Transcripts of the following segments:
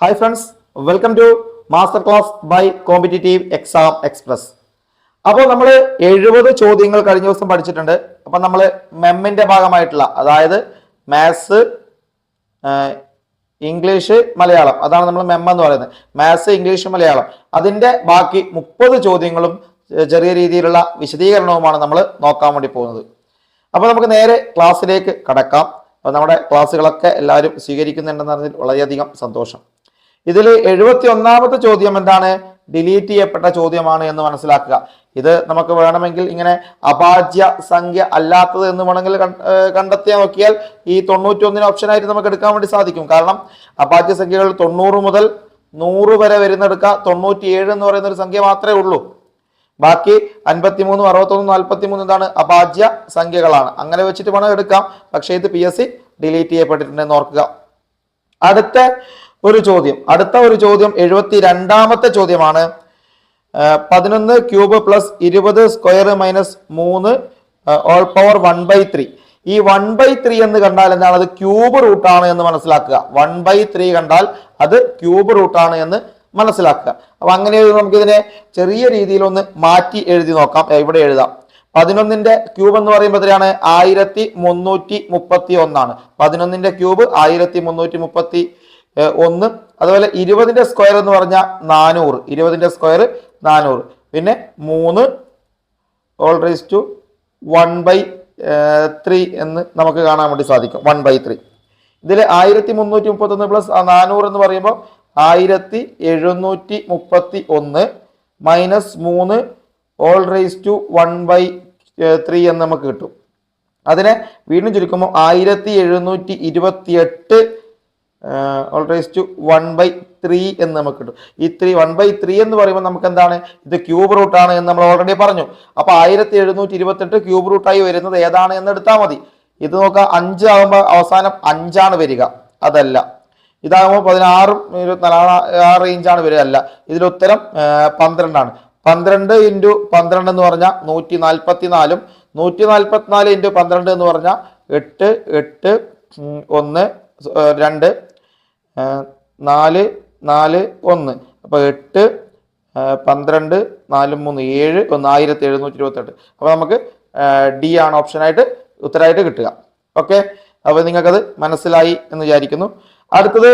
Hi friends welcome to master class by competitive exam express അപ്പോൾ നമ്മൾ എഴുപത് ചോദ്യങ്ങൾ കഴിഞ്ഞ ദിവസം പഠിച്ചിട്ടുണ്ട്. അപ്പം നമ്മൾ മെമ്മിന്റെ ഭാഗമായിട്ടുള്ള അതായത് മാത്സ് ഇംഗ്ലീഷ് മലയാളം. അതാണ് നമ്മൾ മെമ്മ എന്ന് പറയുന്നത്. Maths English Malayalam. അതിന്റെ ബാക്കി മുപ്പത് ചോദ്യങ്ങളും ചെറിയ രീതിയിലുള്ള വിശദീകരണവുമാണ് നമ്മൾ നോക്കാൻ വേണ്ടി പോകുന്നത്. അപ്പോൾ നമുക്ക് നേരെ ക്ലാസ്സിലേക്ക് കടക്കാം. അപ്പോൾ നമ്മുടെ ക്ലാസ്സുകളൊക്കെ എല്ലാവരും സ്വീകരിക്കുന്നുണ്ടെന്ന് പറഞ്ഞതിൽ വളരെയധികം സന്തോഷം. ഇതിൽ എഴുപത്തി ഒന്നാമത്തെ ചോദ്യം എന്താണ്? ഡിലീറ്റ് ചെയ്യപ്പെട്ട ചോദ്യമാണ് എന്ന് മനസ്സിലാക്കുക. ഇത് നമുക്ക് വേണമെങ്കിൽ ഇങ്ങനെ അഭാജ്യ സംഖ്യ അല്ലാത്തത് എന്ന് വേണമെങ്കിൽ കണ്ടെത്തിയാൽ നോക്കിയാൽ ഈ ഒന്നിന് ഓപ്ഷനായിട്ട് നമുക്ക് എടുക്കാൻ വേണ്ടി സാധിക്കും. കാരണം അഭാജ്യ സംഖ്യകൾ തൊണ്ണൂറ് മുതൽ നൂറ് വരെ വരുന്നെടുക്കുക. തൊണ്ണൂറ്റി ഏഴ് എന്ന് പറയുന്ന ഒരു സംഖ്യ മാത്രമേ ഉള്ളൂ. ബാക്കി അൻപത്തിമൂന്ന് അറുപത്തൊന്ന് നാൽപ്പത്തി മൂന്ന് എന്താണ്? അഭാജ്യ സംഖ്യകളാണ്. അങ്ങനെ വെച്ചിട്ട് വേണം എടുക്കാം. പക്ഷേ ഇത് പി എസ് സി ഡിലീറ്റ് ചെയ്യപ്പെട്ടിട്ടുണ്ടെന്ന് ഓർക്കുക. അടുത്ത ഒരു ചോദ്യം. അടുത്ത ഒരു ചോദ്യം എഴുപത്തി രണ്ടാമത്തെ ചോദ്യമാണ് പതിനൊന്ന് ക്യൂബ് പ്ലസ് ഇരുപത് സ്ക്വയർ മൈനസ് മൂന്ന് whole power one by three. ഈ വൺ ബൈ ത്രീ എന്ന് കണ്ടാൽ എന്താണ്? അത് ക്യൂബ് റൂട്ടാണ് എന്ന് മനസ്സിലാക്കുക. വൺ ബൈ ത്രീ കണ്ടാൽ അത് ക്യൂബ് റൂട്ടാണ് എന്ന് മനസ്സിലാക്കുക. അപ്പൊ അങ്ങനെ നമുക്കിതിനെ ചെറിയ രീതിയിൽ ഒന്ന് മാറ്റി എഴുതി നോക്കാം. ഇവിടെ എഴുതാം. പതിനൊന്നിന്റെ ക്യൂബ് എന്ന് പറയുമ്പോൾ എത്രയാണ്? ആയിരത്തി മുന്നൂറ്റി മുപ്പത്തി ഒന്നാണ് പതിനൊന്നിന്റെ ക്യൂബ് ആയിരത്തി മുന്നൂറ്റി മുപ്പത്തി ഒന്ന്. അതുപോലെ ഇരുപതിന്റെ സ്ക്വയർ എന്ന് പറഞ്ഞാൽ നാനൂറ്. ഇരുപതിന്റെ സ്ക്വയർ നാനൂറ്. പിന്നെ മൂന്ന് whole raise to one by three എന്ന് നമുക്ക് കാണാൻ വേണ്ടി സാധിക്കും. One by three. ഇതിൽ ആയിരത്തി മുന്നൂറ്റി മുപ്പത്തൊന്ന് പ്ലസ് നാനൂറ് എന്ന് പറയുമ്പോൾ ആയിരത്തി എഴുന്നൂറ്റി മുപ്പത്തി ഒന്ന് മൈനസ് മൂന്ന് whole raise to one by three എന്ന് നമുക്ക് കിട്ടും. അതിനെ വീണ്ടും ചുരുക്കുമ്പോൾ ആയിരത്തി എഴുന്നൂറ്റി ഇരുപത്തി എട്ട് whole raise to one by three എന്ന് നമുക്ക് കിട്ടും. ഈ ത്രീ വൺ ബൈ ത്രീ എന്ന് പറയുമ്പോൾ നമുക്ക് എന്താണ്? ഇത് ക്യൂബ് റൂട്ടാണ് എന്ന് നമ്മൾ ഓൾറെഡി പറഞ്ഞു. അപ്പൊ ആയിരത്തി എഴുന്നൂറ്റി ഇരുപത്തെട്ട് ക്യൂബ് റൂട്ടായി വരുന്നത് ഏതാണ് എന്ന് എടുത്താൽ മതി. ഇത് നോക്കാം അഞ്ച് ആകുമ്പോൾ അവസാനം അഞ്ചാണ് വരിക. അതല്ല. ഇതാകുമ്പോൾ പതിനാറും ഇരുപത്തിനാല് ആ റേഞ്ചാണ് വരിക. അല്ല. ആ, പന്ത്രണ്ടാണ്. പന്ത്രണ്ട് ഇന്റു പന്ത്രണ്ട് എന്ന് പറഞ്ഞാൽ നൂറ്റി നാൽപ്പത്തി നാലും നൂറ്റി നാൽപ്പത്തിനാല് ഇന്റു പന്ത്രണ്ട് എന്ന് പറഞ്ഞാൽ എട്ട് എട്ട് ഒന്ന് രണ്ട് നാല് നാല് ഒന്ന്. അപ്പോൾ എട്ട് പന്ത്രണ്ട് നാല് മൂന്ന് ഏഴ് ഒന്ന് ആയിരത്തി എഴുന്നൂറ്റി ഇരുപത്തെട്ട്. അപ്പോൾ നമുക്ക് ഡി ആണ് ഓപ്ഷനായിട്ട് ഉത്തരമായിട്ട് കിട്ടുക. ഓക്കെ? അപ്പോൾ നിങ്ങൾക്കത് മനസ്സിലായി എന്ന് വിചാരിക്കുന്നു. അടുത്തത്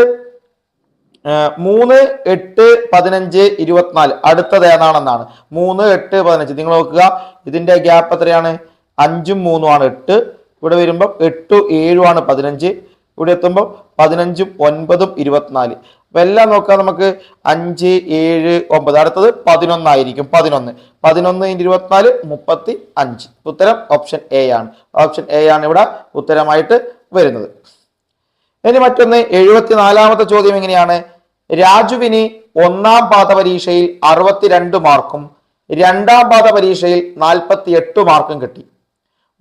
മൂന്ന് എട്ട് പതിനഞ്ച് ഇരുപത്തിനാല്. അടുത്തത് ഏതാണെന്നാണ്. മൂന്ന് എട്ട് പതിനഞ്ച്. നിങ്ങൾ നോക്കുക. ഇതിന്റെ ഗ്യാപ്പ് എത്രയാണ്? അഞ്ചും മൂന്നുമാണ് എട്ട്. ഇവിടെ വരുമ്പോൾ എട്ടും ഏഴുമാണ് പതിനഞ്ച്. ഇവിടെ എത്തുമ്പോൾ പതിനഞ്ചും ഒൻപതും ഇരുപത്തിനാല്. അപ്പൊ എല്ലാം നോക്കാം നമുക്ക്. അഞ്ച് ഏഴ് ഒമ്പത്. അടുത്തത് പതിനൊന്നായിരിക്കും. പതിനൊന്ന്. പതിനൊന്ന് ഇന്റു ഇരുപത്തിനാല് മുപ്പത്തി അഞ്ച് ഉത്തരം ഓപ്ഷൻ എ ആണ്. ഓപ്ഷൻ എ ആണ് ഇവിടെ ഉത്തരമായിട്ട് വരുന്നത്. ഇനി മറ്റൊന്ന് എഴുപത്തിനാലാമത്തെ ചോദ്യം എങ്ങനെയാണ്? രാജുവിന് ഒന്നാം പാദ പരീക്ഷയിൽ അറുപത്തിരണ്ട് മാർക്കും രണ്ടാം പാദ പരീക്ഷയിൽ നാൽപ്പത്തി എട്ട് മാർക്കും കിട്ടി.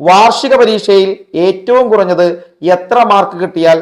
വാർഷിക പരീക്ഷയിൽ ഏറ്റവും കുറഞ്ഞത് എത്ര മാർക്ക് കിട്ടിയാൽ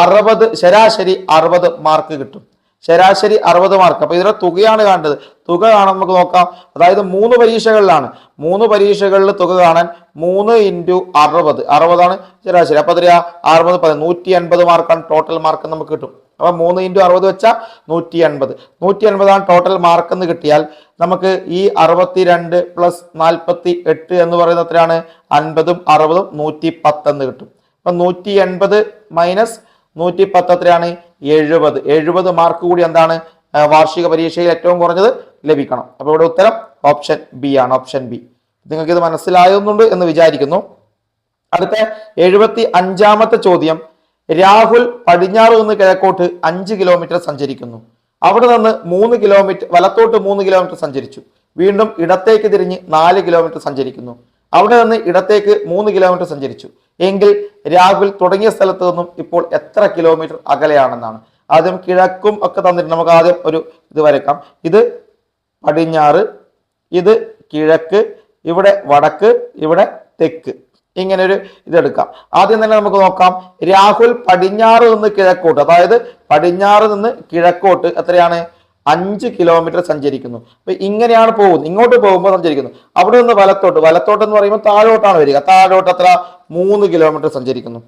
അറുപത് ശരാശരി അറുപത് മാർക്ക് കിട്ടും. ശരാശരി അറുപത് മാർക്ക് അപ്പൊ ഇതിന്റെ തുകയാണ് കാണേണ്ടത്. തുക കാണാൻ നമുക്ക് നോക്കാം. അതായത് മൂന്ന് പരീക്ഷകളിലാണ്. മൂന്ന് പരീക്ഷകളിൽ തുക കാണാൻ മൂന്ന് ഇന്റു അറുപത്. അറുപതാണ് ശരാശരി. അപ്പൊ എത്രയാ? അറുപത് പതി നൂറ്റി എൺപത് മാർക്കാണ് ടോട്ടൽ മാർക്ക് നമുക്ക് കിട്ടും. അപ്പൊ മൂന്ന് ഇന്റു അറുപത് വെച്ചാൽ നൂറ്റി എൺപത് നൂറ്റി എൺപതാണ് ടോട്ടൽ മാർക്ക് എന്ന് കിട്ടിയാൽ നമുക്ക് ഈ അറുപത്തി രണ്ട് പ്ലസ് നാൽപ്പത്തി എട്ട് എന്ന് പറയുന്ന എത്രയാണ്? അൻപതും അറുപതും നൂറ്റി പത്ത് എന്ന് കിട്ടും. അപ്പൊ നൂറ്റി എൺപത് മൈനസ് നൂറ്റി പത്ത് എത്രയാണ് എഴുപത്. എഴുപത് മാർക്ക് കൂടി എന്താണ് വാർഷിക പരീക്ഷയിൽ ഏറ്റവും കുറഞ്ഞത് ലഭിക്കണം. അപ്പൊ ഇവിടെ ഉത്തരം ഓപ്ഷൻ ബി ആണ് ഓപ്ഷൻ ബി നിങ്ങൾക്ക് ഇത് മനസ്സിലാകുന്നുണ്ട് എന്ന് വിചാരിക്കുന്നു. അടുത്ത എഴുപത്തി അഞ്ചാമത്തെ ചോദ്യം. രാഹുൽ പടിഞ്ഞാറ് നിന്ന് കിഴക്കോട്ട് അഞ്ച് കിലോമീറ്റർ സഞ്ചരിക്കുന്നു. അവിടെ നിന്ന് മൂന്ന് കിലോമീറ്റർ വലത്തോട്ട് മൂന്ന് കിലോമീറ്റർ സഞ്ചരിച്ചു. വീണ്ടും ഇടത്തേക്ക് തിരിഞ്ഞ് നാല് കിലോമീറ്റർ സഞ്ചരിക്കുന്നു. അവിടെ നിന്ന് ഇടത്തേക്ക് മൂന്ന് കിലോമീറ്റർ സഞ്ചരിച്ചു. എങ്കിൽ രാഹുൽ തുടങ്ങിയ സ്ഥലത്ത് നിന്നും ഇപ്പോൾ എത്ര കിലോമീറ്റർ അകലെയാണെന്നാണ്. ആദ്യം കിഴക്കും ഒക്കെ തന്നിട്ട് നമുക്ക് ആദ്യം ഒരു ഇത് വരക്കാം ഇത് പടിഞ്ഞാറ് ഇത് കിഴക്ക് ഇവിടെ വടക്ക് ഇവിടെ തെക്ക്. ഇങ്ങനെ ഒരു ഇതെടുക്കാം ആദ്യം തന്നെ നമുക്ക് നോക്കാം. രാഹുൽ പടിഞ്ഞാറ് നിന്ന് കിഴക്കോട്ട്. അതായത് പടിഞ്ഞാറ് നിന്ന് കിഴക്കോട്ട് എത്രയാണ്? അഞ്ച് കിലോമീറ്റർ സഞ്ചരിക്കുന്നു. അപ്പൊ ഇങ്ങനെയാണ് പോകുന്നത്. ഇങ്ങോട്ട് പോകുമ്പോൾ സഞ്ചരിക്കുന്നു. അവിടെ നിന്ന് വലത്തോട്ട്. വലത്തോട്ട് എന്ന് പറയുമ്പോൾ താഴോട്ടാണ് വരിക. താഴോട്ട് അത്ര മൂന്ന് കിലോമീറ്റർ സഞ്ചരിക്കുന്നു.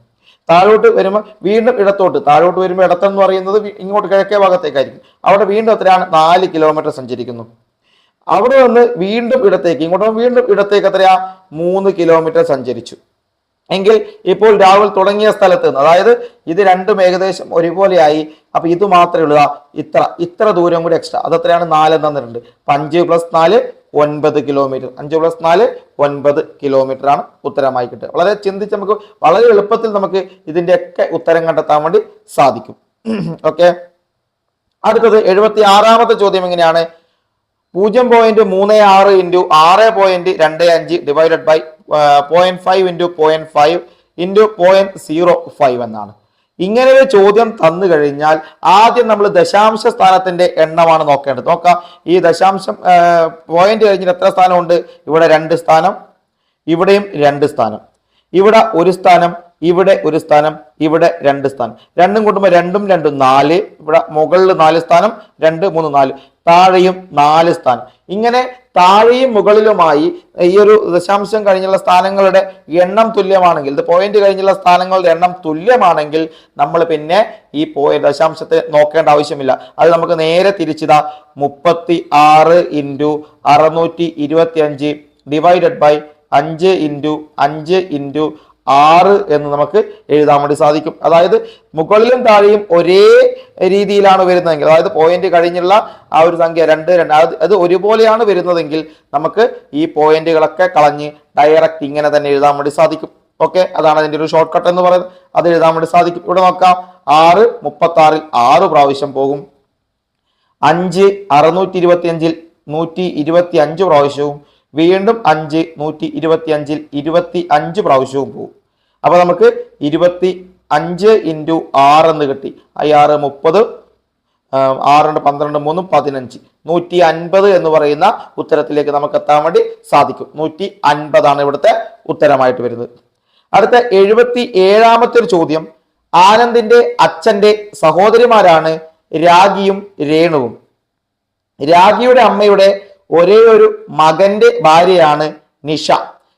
താഴോട്ട് വരുമ്പോൾ വീണ്ടും ഇടത്തോട്ട്. താഴോട്ട് വരുമ്പോൾ ഇടത്തെന്ന് പറയുന്നത് ഇങ്ങോട്ട് കിഴക്കേ ഭാഗത്തേക്കായിരിക്കും. അവിടെ വീണ്ടും എത്രയാണ്? നാല് കിലോമീറ്റർ സഞ്ചരിക്കുന്നു. അവിടെ നിന്ന് വീണ്ടും ഇടത്തേക്ക് ഇങ്ങോട്ട് വീണ്ടും ഇടത്തേക്ക് എത്രയാ? മൂന്ന് കിലോമീറ്റർ സഞ്ചരിച്ചു. എങ്കിൽ ഇപ്പോൾ രാഹുൽ തുടങ്ങിയ സ്ഥലത്ത് നിന്ന് അതായത് ഇത് രണ്ടും ഏകദേശം ഒരുപോലെയായി. അപ്പൊ ഇത് മാത്രമേ ഉള്ളൂ. ഇത്ര ഇത്ര ദൂരം കൂടി എക്സ്ട്രാ അത് എത്രയാണ്? നാല് തന്നിട്ടുണ്ട്. അപ്പൊ അഞ്ച് പ്ലസ് നാല് ഒൻപത് കിലോമീറ്റർ അഞ്ച് പ്ലസ് നാല് ഒൻപത് കിലോമീറ്റർ ആണ് ഉത്തരമായി കിട്ടുക. വളരെ ചിന്തിച്ച് നമുക്ക് വളരെ എളുപ്പത്തിൽ നമുക്ക് ഇതിന്റെയൊക്കെ ഉത്തരം കണ്ടെത്താൻ വേണ്ടി സാധിക്കും. ഓക്കെ അടുത്തത് എഴുപത്തി ആറാമത്തെ ചോദ്യം എങ്ങനെയാണ്? പൂജ്യം പോയിന്റ് മൂന്ന് ആറ് ഇന്റു ആറ് പോയിന്റ് രണ്ട് അഞ്ച് divided by point five into point five into point zero five എന്നാണ്. ഇങ്ങനെ ഒരു ചോദ്യം തന്നു കഴിഞ്ഞാൽ ആദ്യം നമ്മൾ ദശാംശ സ്ഥാനത്തിന്റെ എണ്ണമാണ് നോക്കേണ്ടത്. നോക്കാം. ഈ ദശാംശം പോയിന്റ് കഴിഞ്ഞിട്ട് എത്ര സ്ഥാനമുണ്ട്? ഇവിടെ രണ്ട് സ്ഥാനം ഇവിടെയും രണ്ട് സ്ഥാനം. ഇവിടെ ഒരു സ്ഥാനം ഇവിടെ ഒരു സ്ഥാനം ഇവിടെ രണ്ട് സ്ഥാനം. രണ്ടും കൂട്ടുമ്പോൾ രണ്ടും രണ്ടും നാല്. ഇവിടെ മുകളിൽ നാല് സ്ഥാനം രണ്ട് മൂന്ന് നാല്. താഴെയും നാല് സ്ഥാനം. ഇങ്ങനെ താഴെയും മുകളിലുമായി ഈ ഒരു ദശാംശം കഴിഞ്ഞുള്ള സ്ഥാനങ്ങളുടെ എണ്ണം തുല്യമാണെങ്കിൽ ഇത് പോയിന്റ് കഴിഞ്ഞുള്ള സ്ഥാനങ്ങളുടെ എണ്ണം തുല്യമാണെങ്കിൽ നമ്മൾ പിന്നെ ഈ പോയ ദശാംശത്തെ നോക്കേണ്ട ആവശ്യമില്ല. അത് നമുക്ക് നേരെ തിരിച്ചിതാ മുപ്പത്തി ആറ് ഇന്റു അറുന്നൂറ്റി ഇരുപത്തി അഞ്ച് ഡിവൈഡഡ് ബൈ അഞ്ച് ഇന്റു അഞ്ച് ഇന്റു ആറ് എന്ന് നമുക്ക് എഴുതാൻ വേണ്ടി സാധിക്കും. അതായത് മുകളിലും താഴെയും ഒരേ രീതിയിലാണ് വരുന്നതെങ്കിൽ അതായത് പോയിന്റ് കഴിഞ്ഞുള്ള ആ ഒരു സംഖ്യ രണ്ട് രണ്ട്. അത് അത് ഒരുപോലെയാണ് വരുന്നതെങ്കിൽ നമുക്ക് ഈ പോയിന്റുകളൊക്കെ കളഞ്ഞ് ഡയറക്റ്റ് ഇങ്ങനെ തന്നെ എഴുതാൻ വേണ്ടി സാധിക്കും. ഓക്കെ അതാണ് അതിന്റെ ഒരു ഷോർട്ട് കട്ട് എന്ന് പറയുന്നത്. അത് എഴുതാൻ വേണ്ടി സാധിക്കും. ഇവിടെ നോക്കാം. ആറ് മുപ്പത്തി ആറിൽ ആറ് പ്രാവശ്യം പോകും. അഞ്ച് അറുന്നൂറ്റി ഇരുപത്തി അഞ്ചിൽ നൂറ്റി ഇരുപത്തി അഞ്ച് പ്രാവശ്യവും വീണ്ടും അഞ്ച് നൂറ്റി ഇരുപത്തി അഞ്ചിൽ ഇരുപത്തി അഞ്ച് പ്രാവശ്യവും പോകും അപ്പൊ നമുക്ക് ഇരുപത്തി അഞ്ച് ഇന്റു ആറ് എന്ന് കിട്ടി. ഐ ആറ് മുപ്പത് ആറ് രണ്ട് പന്ത്രണ്ട് മൂന്ന് പതിനഞ്ച്. നൂറ്റി അൻപത് എന്ന് പറയുന്ന ഉത്തരത്തിലേക്ക് നമുക്ക് എത്താൻ വേണ്ടി സാധിക്കും. നൂറ്റി അൻപതാണ് ഇവിടുത്തെ ഉത്തരമായിട്ട് വരുന്നത്. അടുത്ത എഴുപത്തി ഏഴാമത്തെ ഒരു ചോദ്യം. ആനന്ദിന്റെ അച്ഛന്റെ സഹോദരിമാരാണ് രാഗിയും രേണുവും. രാഗിയുടെ അമ്മയുടെ ഒരേ ഒരു മകന്റെ ഭാര്യയാണ് നിഷ.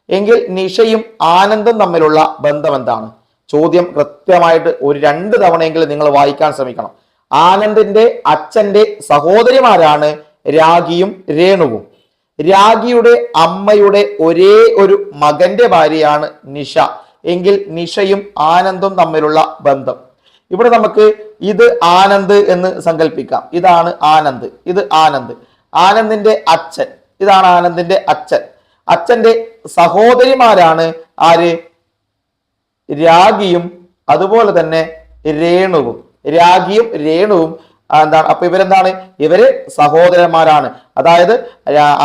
എങ്കിൽ നിഷയും ആനന്ദും തമ്മിലുള്ള ബന്ധം എന്താണ് ചോദ്യം കൃത്യമായിട്ട് ഒരു രണ്ട് തവണയെങ്കിലും നിങ്ങൾ വായിക്കാൻ ശ്രമിക്കണം. ആനന്ദിന്റെ അച്ഛന്റെ സഹോദരിമാരാണ് രാഗിയും രേണുവും. രാഗിയുടെ അമ്മയുടെ ഒരേ ഒരു മകന്റെ ഭാര്യയാണ് നിഷ. എങ്കിൽ നിഷയും ആനന്ദും തമ്മിലുള്ള ബന്ധം. ഇവിടെ നമുക്ക് ഇത് ആനന്ദ് എന്ന് സങ്കല്പിക്കാം ഇതാണ് ആനന്ദ്. ഇത് ആനന്ദ്. ആനന്ദിന്റെ അച്ഛൻ. ഇതാണ് ആനന്ദിന്റെ അച്ഛൻ. അച്ഛന്റെ സഹോദരിമാരാണ് ആര്? രാഗിയും അതുപോലെ തന്നെ രേണുവും. രാഗിയും രേണുവും എന്താണ്? അപ്പൊ ഇവരെന്താണ്? ഇവർ സഹോദരന്മാരാണ്. അതായത്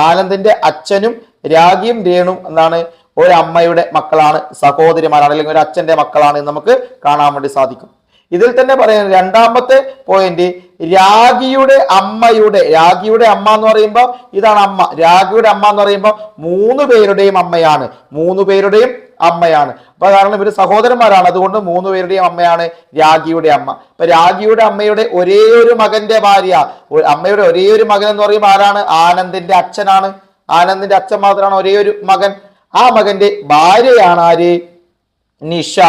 ആനന്ദിന്റെ അച്ഛനും രാഗിയും രേണും എന്താണ്? ഒരമ്മയുടെ മക്കളാണ് സഹോദരിമാരാണ് അല്ലെങ്കിൽ ഒരു അച്ഛന്റെ മക്കളാണ് നമുക്ക് കാണാൻ വേണ്ടി സാധിക്കും. ഇതിൽ തന്നെ പറയുന്നത് രണ്ടാമത്തെ പോയിന്റ് രാഗിയുടെ അമ്മയുടെ രാഗിയുടെ അമ്മ എന്ന് പറയുമ്പോൾ ഇതാണ് അമ്മ. രാഗിയുടെ അമ്മ എന്ന് പറയുമ്പോൾ മൂന്ന് പേരുടെയും അമ്മയാണ്. മൂന്ന് പേരുടെയും അമ്മയാണ്. അപ്പൊ കാരണം ഇവർ സഹോദരന്മാരാണ്. അതുകൊണ്ട് മൂന്ന് പേരുടെയും അമ്മയാണ് രാഗിയുടെ അമ്മ. അപ്പൊ രാഗിയുടെ അമ്മയുടെ ഒരേ ഒരു മകന്റെ ഭാര്യ. അമ്മയുടെ ഒരേ ഒരു മകൻ എന്ന് പറയുമ്പോൾ ആരാണ്? ആനന്ദിന്റെ അച്ഛനാണ്. ആനന്ദിന്റെ അച്ഛൻ മാത്രമാണ് ഒരേ ഒരു മകൻ. ആ മകന്റെ ഭാര്യയാണ് ആര്? നിഷ.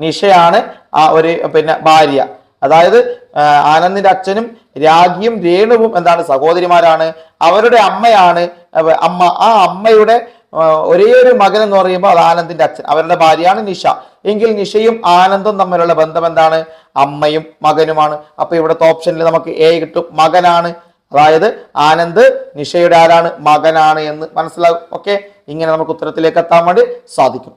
നിഷയാണ് ആ ഒരു പിന്നെ ഭാര്യ. അതായത് ആനന്ദിന്റെ അച്ഛനും രാഗിയും രേണുവും എന്താണ്? സഹോദരിമാരാണ്. അവരുടെ അമ്മയാണ് അമ്മ. ആ അമ്മയുടെ ഒരേ ഒരു മകൻ എന്ന് പറയുമ്പോൾ അത് ആനന്ദിന്റെ അച്ഛൻ അവരുടെ ഭാര്യയാണ് നിഷ. എങ്കിൽ നിഷയും ആനന്ദും തമ്മിലുള്ള ബന്ധം എന്താണ്? അമ്മയും മകനുമാണ്. അപ്പൊ ഇവിടുത്തെ ഓപ്ഷനിൽ നമുക്ക് എ കിട്ടും. മകനാണ്. അതായത് ആനന്ദ് നിഷയുടെ ആരാണ്? മകനാണ് എന്ന് മനസ്സിലാകും ഓക്കെ? ഇങ്ങനെ നമുക്ക് ഉത്തരത്തിലേക്ക് എത്താൻ വേണ്ടി സാധിക്കും.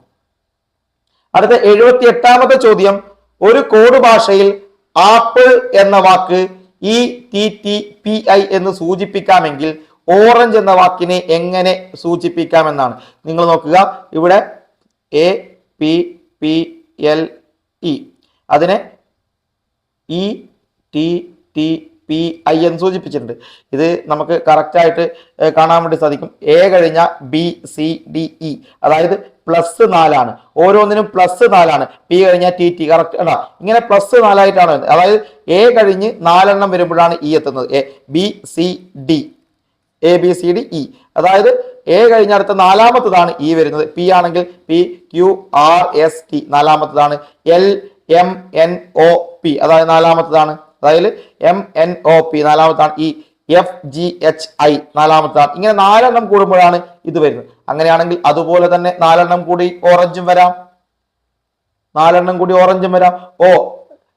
അടുത്ത എഴുപത്തി എട്ടാമത്തെ ചോദ്യം. ഒരു കോഡ് ഭാഷയിൽ ആപ്പിൾ എന്ന വാക്ക് E T T P I എന്ന് സൂചിപ്പിക്കാമെങ്കിൽ ഓറഞ്ച് എന്ന വാക്കിനെ എങ്ങനെ സൂചിപ്പിക്കാമെന്നാണ്. നിങ്ങൾ നോക്കുക ഇവിടെ A P P L E. അതിനെ E T T P I എന്ന് സൂചിപ്പിച്ചിട്ടുണ്ട്. ഇത് നമുക്ക് കറക്റ്റായിട്ട് കാണാൻ വേണ്ടി സാധിക്കും. എ കഴിഞ്ഞ ബി സി ഡി ഇ. അതായത് പ്ലസ് നാലാണ്. ഓരോന്നിനും പ്ലസ് നാലാണ്. പി കഴിഞ്ഞാൽ ടി ടി. കറക്റ്റ് അല്ല ഇങ്ങനെ പ്ലസ് നാലായിട്ടാണ് വരുന്നത്. അതായത് എ കഴിഞ്ഞ് നാലെണ്ണം വരുമ്പോഴാണ് ഇ എത്തുന്നത്. A B C D. A B C D E. അതായത് എ കഴിഞ്ഞ അടുത്ത നാലാമത്തതാണ് ഇ വരുന്നത്. പി ആണെങ്കിൽ P Q R S T. നാലാമത്തതാണ് L M N O P. അതായത് നാലാമത്തതാണ് അതായത് എം എൻ ഒ പി നാലാമത്താണ് ഈ എഫ് ജി എച്ച് ഐ നാലാമത്താണ്. ഇങ്ങനെ നാലെണ്ണം കൂടുമ്പോഴാണ് ഇത് വരുന്നത്. അങ്ങനെയാണെങ്കിൽ അതുപോലെ തന്നെ നാലെണ്ണം കൂടി ഓറഞ്ചും വരാം. നാലെണ്ണം കൂടി ഓറഞ്ചും വരാം. O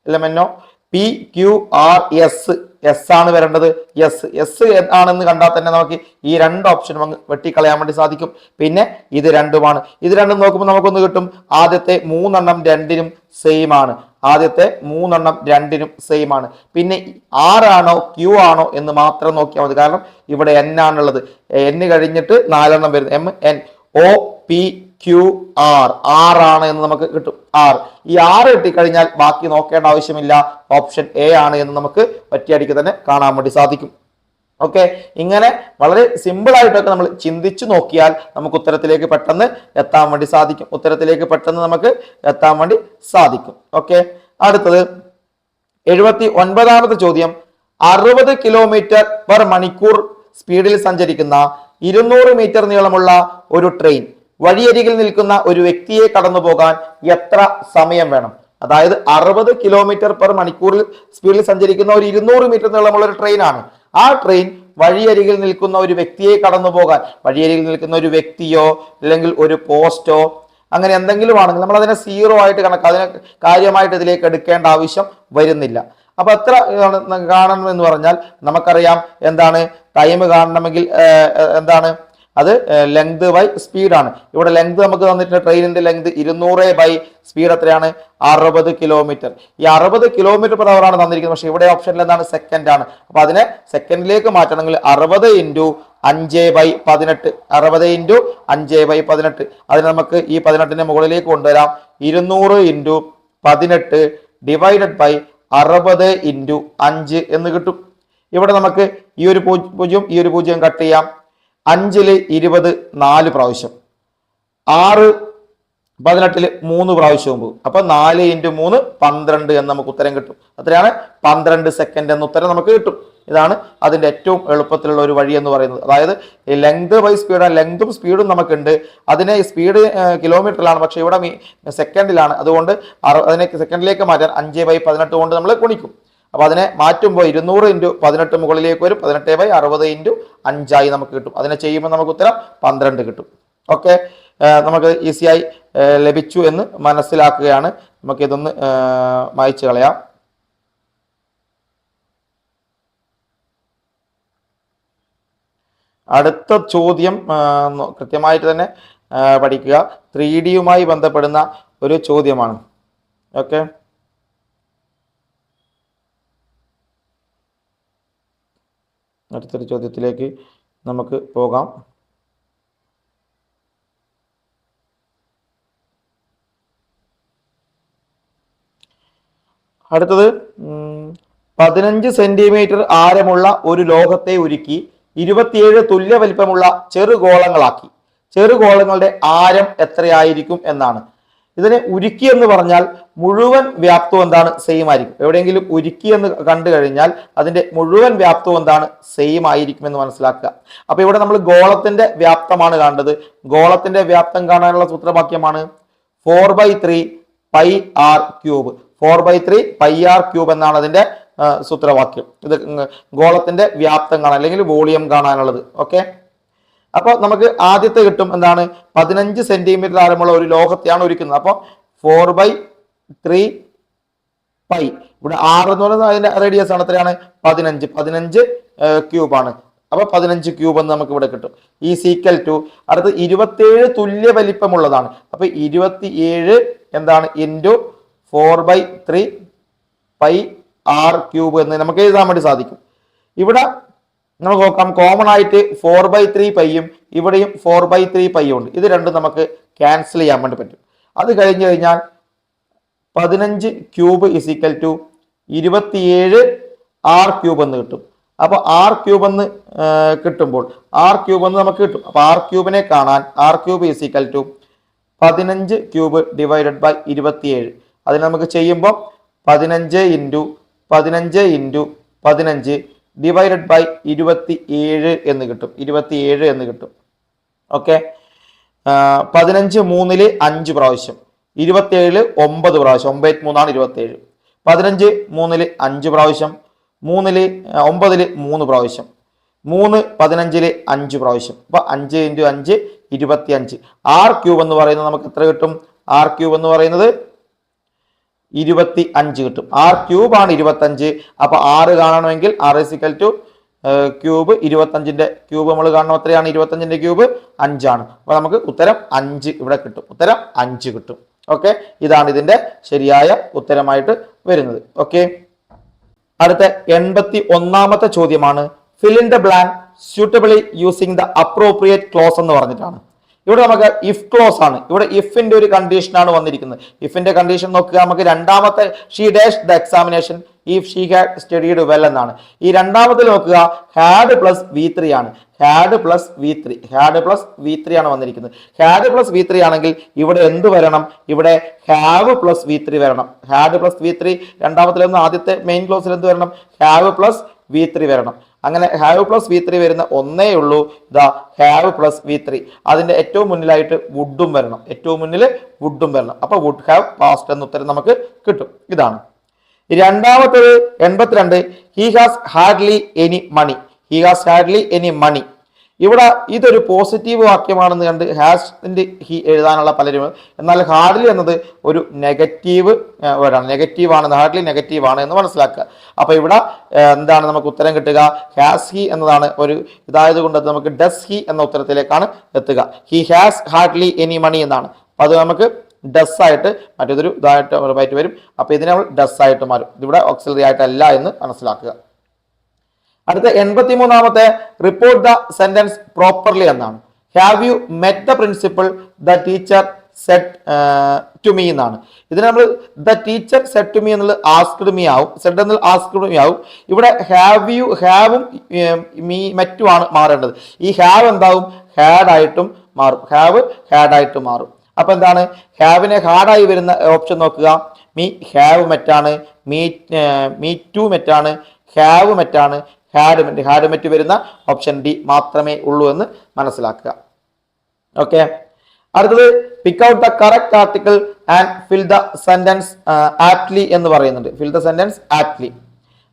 എലമെന്നോ P Q R S S ആണ് വരേണ്ടത്. എസ് എസ് ആണെന്ന് കണ്ടാൽ തന്നെ നമുക്ക് ഈ രണ്ട് ഓപ്ഷനും അങ്ങ് വെട്ടിക്കളയാൻ വേണ്ടി സാധിക്കും. പിന്നെ ഇത് രണ്ടുമാണ്. ഇത് രണ്ടും നോക്കുമ്പോൾ നമുക്കൊന്ന് കിട്ടും. ആദ്യത്തെ മൂന്നെണ്ണം രണ്ടിനും സെയിം ആണ്. ആദ്യത്തെ മൂന്നെണ്ണം രണ്ടിനും സെയിം ആണ്. പിന്നെ ആറാണോ ക്യൂ ആണോ എന്ന് മാത്രം നോക്കിയാൽ മതി. കാരണം ഇവിടെ എൻ ആണുള്ളത്. എൻ കഴിഞ്ഞിട്ട് നാലെണ്ണം വരുന്നത് M N O P Q R R ആണ് എന്ന് നമുക്ക് കിട്ടും. ആർ ഈ ആർ കിട്ടിക്കഴിഞ്ഞാൽ ബാക്കി നോക്കേണ്ട ആവശ്യമില്ല. ഓപ്ഷൻ എ ആണ് എന്ന് നമുക്ക് ഒറ്റയടിക്ക് തന്നെ കാണാൻ വേണ്ടി സാധിക്കും. ഓക്കെ ഇങ്ങനെ വളരെ സിമ്പിൾ ആയിട്ടൊക്കെ നമ്മൾ ചിന്തിച്ചു നോക്കിയാൽ നമുക്ക് ഉത്തരത്തിലേക്ക് പെട്ടെന്ന് എത്താൻ വേണ്ടി സാധിക്കും. ഉത്തരത്തിലേക്ക് പെട്ടെന്ന് നമുക്ക് എത്താൻ വേണ്ടി സാധിക്കും. ഓക്കെ അടുത്തത് എഴുപത്തി ഒൻപതാമത്തെ ചോദ്യം. അറുപത് കിലോമീറ്റർ പെർ മണിക്കൂർ സ്പീഡിൽ സഞ്ചരിക്കുന്ന ഇരുന്നൂറ് മീറ്റർ നീളമുള്ള ഒരു ട്രെയിൻ വഴിയരികിൽ നിൽക്കുന്ന ഒരു വ്യക്തിയെ കടന്നു പോകാൻ എത്ര സമയം വേണം? അതായത് അറുപത് കിലോമീറ്റർ പെർ മണിക്കൂറിൽ സ്പീഡിൽ സഞ്ചരിക്കുന്ന ഒരു ഇരുന്നൂറ് മീറ്റർ നീളമുള്ള ഒരു ട്രെയിനാണ് ആ ട്രെയിൻ വഴിയരികിൽ നിൽക്കുന്ന ഒരു വ്യക്തിയെ കടന്നു പോകാൻ വഴിയരികിൽ നിൽക്കുന്ന ഒരു വ്യക്തിയോ അല്ലെങ്കിൽ ഒരു പോസ്റ്റോ അങ്ങനെ എന്തെങ്കിലും ആണെങ്കിൽ നമ്മൾ അതിനെ സീറോ ആയിട്ട് കണക്ക് അതിനെ കാര്യമായിട്ട് ഇതിലേക്ക് എടുക്കേണ്ട ആവശ്യം വരുന്നില്ല. അപ്പൊ എത്ര കാണ- കാണണം എന്ന് പറഞ്ഞാൽ നമുക്കറിയാം എന്താണ് ടൈം കാണണമെങ്കിൽ എന്താണ് അത് ലെങ്ത് ബൈ സ്പീഡാണ് ഇവിടെ ലെങ്ത് നമുക്ക് തന്നിട്ടുണ്ട് ട്രെയിനിന്റെ ലെങ്ത് ഇരുന്നൂറ് ബൈ സ്പീഡ് എത്രയാണ്? അറുപത് കിലോമീറ്റർ ഈ അറുപത് കിലോമീറ്റർ പെർ അവർ ആണ് തന്നിരിക്കുന്നത്. പക്ഷേ ഇവിടെ ഓപ്ഷനിൽ എന്താണ്? സെക്കൻഡ് ആണ്. അപ്പൊ അതിനെ സെക്കൻഡിലേക്ക് മാറ്റണമെങ്കിൽ അറുപത് ഇന്റു അഞ്ച് ബൈ പതിനെട്ട്. അറുപത് ഇന്റു അഞ്ച് ബൈ പതിനെട്ട്. അതിന് നമുക്ക് ഈ പതിനെട്ടിന്റെ മുകളിലേക്ക് കൊണ്ടുവരാം. ഇരുന്നൂറ് ഇന്റു പതിനെട്ട് ഡിവൈഡഡ് ബൈ അറുപത് ഇന്റു അഞ്ച് എന്ന് കിട്ടും. ഇവിടെ നമുക്ക് ഈ ഒരു പൂജ്യം ഈ ഒരു പൂജ്യം കട്ട് ചെയ്യാം. അഞ്ചിൽ ഇരുപത് നാല് പ്രാവശ്യം. ആറ് പതിനെട്ടിൽ മൂന്ന് പ്രാവശ്യവും പോകും അപ്പൊ നാല് ഇന്റു മൂന്ന് പന്ത്രണ്ട് എന്ന് നമുക്ക് ഉത്തരം കിട്ടും. അത്രയാണ് പന്ത്രണ്ട് സെക്കൻഡ് എന്ന ഉത്തരം നമുക്ക് കിട്ടും. ഇതാണ് അതിന്റെ ഏറ്റവും എളുപ്പത്തിലുള്ള ഒരു വഴി എന്ന് പറയുന്നത്. അതായത് ലെങ്ത് ബൈ സ്പീഡ് ലെങ്തും സ്പീഡും നമുക്കുണ്ട്. അതിനെ സ്പീഡ് കിലോമീറ്ററിലാണ് പക്ഷേ ഇവിടെ സെക്കൻഡിലാണ് അതുകൊണ്ട് അതിനെ സെക്കൻഡിലേക്ക് മാറ്റാൻ അഞ്ച് ബൈ പതിനെട്ട് കൊണ്ട് നമ്മൾ ഗുണിക്കും. അപ്പൊ അതിനെ മാറ്റുമ്പോൾ ഇരുന്നൂറ് ഇന്റു പതിനെട്ട് മുകളിലേക്ക് വരും. പതിനെട്ട് ബൈ അറുപത് ഇന്റു അഞ്ചായി നമുക്ക് കിട്ടും. അതിനെ ചെയ്യുമ്പോൾ നമുക്ക് ഉത്തരം പന്ത്രണ്ട് കിട്ടും. ഓക്കെ? നമുക്ക് ഈസിയായി ലഭിച്ചു എന്ന് മനസ്സിലാക്കുകയാണ്. നമുക്കിതൊന്ന് മായ്ച്ചു കളയാം. അടുത്ത ചോദ്യം കൃത്യമായിട്ട് തന്നെ പഠിക്കുക. ത്രീ ഡിയുമായി ബന്ധപ്പെടുന്ന ഒരു ചോദ്യമാണ്. ഓക്കെ? അടുത്തൊരു ചോദ്യത്തിലേക്ക് നമുക്ക് പോകാം. അടുത്തത് പതിനഞ്ച് സെന്റിമീറ്റർ ആരമുള്ള ഒരു ലോഹത്തെ ഉരുക്കി ഇരുപത്തിയേഴ് തുല്യ വലിപ്പമുള്ള ചെറുഗോളങ്ങളാക്കി. ചെറുഗോളങ്ങളുടെ ആരം എത്രയായിരിക്കും എന്നാണ്. ഇതിനെ ഉരുക്കി എന്ന് പറഞ്ഞാൽ മുഴുവൻ വ്യാപ്തം എന്താണ്? സെയിം ആയിരിക്കും. എവിടെയെങ്കിലും ഉരുക്കി എന്ന് കണ്ടു കഴിഞ്ഞാൽ അതിന്റെ മുഴുവൻ വ്യാപ്തവും എന്താണ്? സെയിം ആയിരിക്കും എന്ന് മനസ്സിലാക്കുക. അപ്പൊ ഇവിടെ നമ്മൾ ഗോളത്തിന്റെ വ്യാപ്തമാണ് കാണേണ്ടത്. ഗോളത്തിന്റെ വ്യാപ്തം കാണാനുള്ള സൂത്രവാക്യമാണ് four by three pi r cube four by three pi r cube എന്നാണ് അതിന്റെ സൂത്രവാക്യം. ഇത് ഗോളത്തിന്റെ വ്യാപ്തം കാണാൻ അല്ലെങ്കിൽ വോളിയം കാണാനുള്ളത്. ഓക്കെ അപ്പൊ നമുക്ക് ആദ്യത്തെ കിട്ടും എന്താണ്? പതിനഞ്ച് സെന്റിമീറ്റർ ആരമുള്ള ഒരു ലോഹത്തെയാണ് ഒരുക്കുന്നത്. അപ്പൊ ഫോർ ബൈ ത്രീ പൈ ഇവിടെ ആറ് എന്ന് പറയുന്നത് അതിന്റെ റേഡിയസ് ആണ്. എത്രയാണ്? പതിനഞ്ച്. പതിനഞ്ച് ക്യൂബ് ആണ്. അപ്പൊ പതിനഞ്ച് ക്യൂബ് എന്ന് നമുക്ക് ഇവിടെ കിട്ടും. ഈ സീക്കൽ ടു അടുത്ത് ഇരുപത്തിയേഴ് തുല്യ വലിപ്പമുള്ളതാണ്. അപ്പൊ ഇരുപത്തി ഏഴ് എന്താണ്? Into four by three pi r cube എന്ന് നമുക്ക് എഴുതാൻ വേണ്ടി സാധിക്കും. ഇവിടെ നമുക്ക് നോക്കാം. കോമൺ ആയിട്ട് ഫോർ ബൈ ത്രീ പൈയും ഇവിടെയും ഫോർ ബൈ ത്രീ പൈയും ഉണ്ട്. ഇത് രണ്ടും നമുക്ക് ക്യാൻസൽ ചെയ്യാൻ വേണ്ടി പറ്റും. അത് കഴിഞ്ഞു കഴിഞ്ഞാൽ പതിനഞ്ച് ക്യൂബ് ഇസിക്കൽ ടു ഇരുപത്തിയേഴ് ആർ ക്യൂബ് എന്ന് കിട്ടും. അപ്പൊ ആർ ക്യൂബ് എന്ന് കിട്ടുമ്പോൾ ആർ ക്യൂബ് എന്ന് നമുക്ക് കിട്ടും. അപ്പൊ ആർ ക്യൂബിനെ കാണാൻ r cube is equal to പതിനഞ്ച് ക്യൂബ് ഡിവൈഡഡ് ബൈ ഇരുപത്തിയേഴ്. അതിന് നമുക്ക് ചെയ്യുമ്പോൾ പതിനഞ്ച് ഇന്റു പതിനഞ്ച് ഇന്റു പതിനഞ്ച് ഡിവൈഡഡ് ബൈ ഇരുപത്തി ഏഴ് എന്ന് കിട്ടും. ഇരുപത്തി ഏഴ് എന്ന് കിട്ടും. ഓക്കെ പതിനഞ്ച് മൂന്നിൽ അഞ്ച് പ്രാവശ്യം. ഇരുപത്തേഴിൽ ഒമ്പത് പ്രാവശ്യം. ഒമ്പത് മൂന്നാണ് ഇരുപത്തേഴ് പതിനഞ്ച് മൂന്നിൽ അഞ്ച് പ്രാവശ്യം. മൂന്നിൽ ഒമ്പതിൽ മൂന്ന് പ്രാവശ്യം. മൂന്ന് പതിനഞ്ചിൽ അഞ്ച് പ്രാവശ്യം. അപ്പൊ അഞ്ച് ഇന്റു അഞ്ച് ഇരുപത്തി അഞ്ച് ആർ ക്യൂബ് എന്ന് പറയുന്നത് നമുക്ക് എത്ര കിട്ടും? ആർ ക്യൂബ് എന്ന് പറയുന്നത് ഇരുപത്തി അഞ്ച് കിട്ടും. ആർ ക്യൂബ് ആണ് ഇരുപത്തി അഞ്ച് അപ്പൊ ആറ് കാണണമെങ്കിൽ r is equal to cube ഇരുപത്തഞ്ചിന്റെ cube നമ്മൾ കാണണം എത്രയാണ്? ഇരുപത്തഞ്ചിന്റെ ക്യൂബ് അഞ്ചാണ്. അപ്പൊ നമുക്ക് ഉത്തരം അഞ്ച് ഇവിടെ കിട്ടും. ഉത്തരം അഞ്ച് കിട്ടും. ഓക്കെ? ഇതാണ് ഇതിന്റെ ശരിയായ ഉത്തരമായിട്ട് വരുന്നത്. ഓക്കെ? അടുത്ത എൺപത്തി ഒന്നാമത്തെ ചോദ്യമാണ്. Fill in the blank suitably using the appropriate clause എന്ന് പറഞ്ഞിട്ടാണ്. ഇവിടെ നമുക്ക് ഇഫ് ക്ലോസ് ആണ്. ഇവിടെ ഇഫിന്റെ ഒരു കണ്ടീഷനാണ് വന്നിരിക്കുന്നത്. ഇഫിന്റെ കണ്ടീഷൻ നോക്കുക. നമുക്ക് രണ്ടാമത്തെ she dash the examination if she had studied well എന്നാണ്. ഈ രണ്ടാമത്തിൽ നോക്കുക. ഹാഡ് പ്ലസ് വി ത്രീ ആണ്. Had plus V three had plus V three ആണ് വന്നിരിക്കുന്നത്. ഹാഡ് പ്ലസ് വി ത്രീ ആണെങ്കിൽ ഇവിടെ എന്ത് വരണം? ഇവിടെ ഹാവ് പ്ലസ് വി ത്രീ വരണം. ഹാഡ് പ്ലസ് വി ത്രീ രണ്ടാമത്തിലെന്ന് ആദ്യത്തെ മെയിൻ ക്ലോസിൽ എന്ത് വരണം? ഹാവ് പ്ലസ് വി ത്രീ വരണം. അങ്ങനെ ഹാവ് പ്ലസ് വി ത്രീ വരുന്ന ഒന്നേ ഉള്ളൂ. The have plus V three അതിന്റെ ഏറ്റവും മുന്നിലായിട്ട് വുഡും വരണം. ഏറ്റവും മുന്നിൽ വുഡും വരണം. അപ്പോൾ വുഡ് ഹാവ് പാസ്റ്റ് എന്ന ഉത്തരം നമുക്ക് കിട്ടും. ഇതാണ്. രണ്ടാമത്തേത് എൺപത്തിരണ്ട്. He has hardly any money he has hardly any money ഇവിടെ ഇതൊരു പോസിറ്റീവ് വാക്യമാണെന്ന് കണ്ട് ഹാസിന്റെ ഹി എഴുതാനുള്ള പലരും എന്നാൽ ഹാർഡ്ലി എന്നത് ഒരു നെഗറ്റീവ് വേർഡാണ് നെഗറ്റീവ് ആണ് ഹാർഡ്ലി നെഗറ്റീവ് ആണ് എന്ന് മനസ്സിലാക്കുക. അപ്പോൾ ഇവിടെ എന്താണ് നമുക്ക് ഉത്തരം കിട്ടുക? ഹാസ് ഹി എന്നതാണ് ഒരു ഇതായത് കൊണ്ട് നമുക്ക് ഡസ് ഹി എന്ന ഉത്തരത്തിലേക്കാണ് എത്തുക. He has hardly any money എന്നാണ്. അപ്പോൾ അത് നമുക്ക് ഡസ് ആയിട്ട് മറ്റേതൊരു ഇതായിട്ട് വരും. അപ്പോൾ ഇതിനെ നമ്മൾ ഡസ് ആയിട്ട് മാറും ഇതിവിടെ ഓക്സിലറി ആയിട്ടല്ല എന്ന് മനസ്സിലാക്കുക. അടുത്ത എൺപത്തി മൂന്നാമത്തെ റിപ്പോർട്ട് ദ സെന്റൻസ് പ്രോപ്പർലി എന്നാണ് have you met the principal the teacher said to me എന്നാണ്. ഇതിന് നമ്മൾ the teacher said to me എന്നുള്ളത് ആസ്ക്ഡ് മീ ആവും. സെറ്റ് എന്നുള്ള ആസ്ക്ഡ് മീ ആവും. ഇവിടെ ഹാവ് യു ഹാവും മീ മെറ്റും ആണ് മാറേണ്ടത്. ഈ ഹാവ് എന്താവും? ഹാഡ് ആയിട്ടും മാറും. ഹാവ് ഹാഡ് ആയിട്ട് മാറും. അപ്പൊ എന്താണ്? ഹാവിനെ ഹാർഡായി വരുന്ന ഓപ്ഷൻ നോക്കുക. മീ ഹാവ് മെറ്റാണ് മീ മീ ടു മെറ്റാണ് ഹാവ് മെറ്റാണ് ഹാഡ് മെറ്റ് വരുന്ന ഓപ്ഷൻ ഡി മാത്രമേ ഉള്ളൂ എന്ന് മനസ്സിലാക്കുക. ഓക്കെ? അടുത്തത് pick out the correct article and fill the sentence aptly എന്ന് പറയുന്നുണ്ട്. Fill the sentence aptly